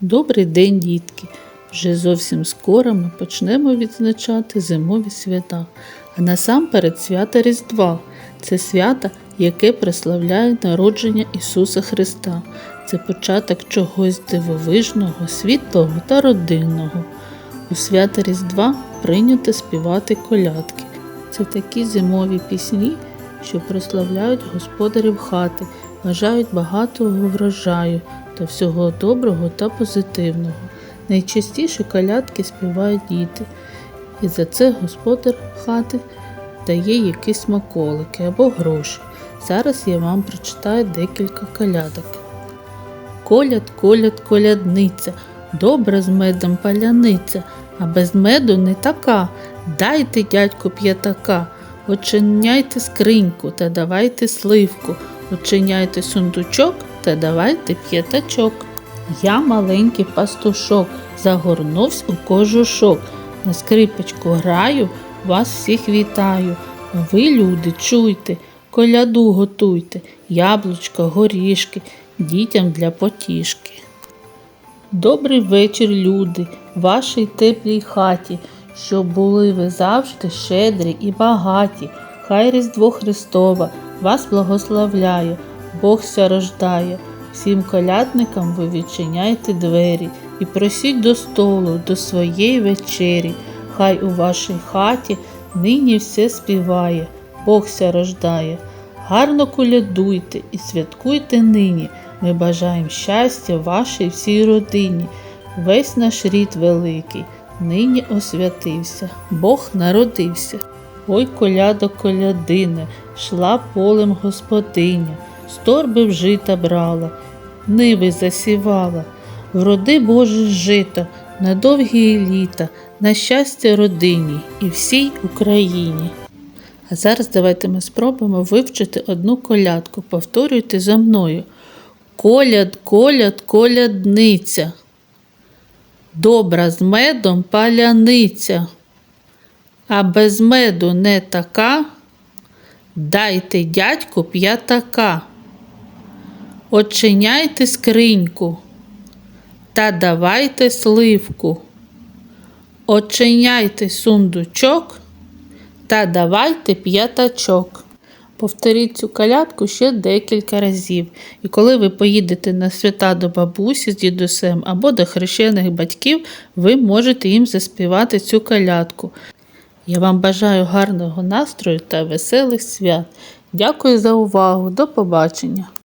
Добрий день, дітки! Вже зовсім скоро ми почнемо відзначати зимові свята, а насамперед свята Різдва. Це свято, яке прославляє народження Ісуса Христа. Це початок чогось дивовижного, світлого та родинного. У свята Різдва прийнято співати колядки. Це такі зимові пісні, що прославляють господарів хати, бажають багатого врожаю та всього доброго та позитивного. Найчастіше колядки співають діти, і за це господар хати дає якісь смаколики або гроші. Зараз я вам прочитаю декілька колядок. Коляд, коляд, колядниця, добра з медом паляниця, а без меду не така. Дайте, дядьку, п'ятака, очиняйте скриньку та давайте сливку, очиняйте сундучок та давайте п'ятачок. Я маленький пастушок, загорнувсь у кожушок, на скрипочку граю, вас всіх вітаю. Ви, люди, чуйте, коляду готуйте, яблучка, горішки, дітям для потішки. Добрий вечір, люди, вашій теплій хаті, щоб були ви завжди щедрі і багаті. Хай Різдво Христова вас благословляє, Бог ся рождає. Всім колядникам ви відчиняйте двері і просіть до столу, до своєї вечері. Хай у вашій хаті нині все співає, Бог ся рождає. Гарно колядуйте і святкуйте нині. Ми бажаємо щастя вашій всій родині. Весь наш рід великий нині освятився, Бог народився. Ой, коляда колядине, шла полем господиня, з торби вжита брала, ниви засівала, вроди Боже жито на довгі літа, на щастя родині і всій Україні. А зараз давайте ми спробуємо вивчити одну колядку. Повторюйте за мною. Коляд, коляд, колядниця. Добра з медом паляниця. А без меду не така. Дайте дядьку п'ятака. Очиняйте скриньку та давайте сливку. Очиняйте сундучок та давайте п'ятачок. Повторіть цю калятку ще декілька разів. І коли ви поїдете на свята до бабусі з дідусем або до хрещених батьків, ви можете їм заспівати цю калятку. Я вам бажаю гарного настрою та веселих свят. Дякую за увагу. До побачення!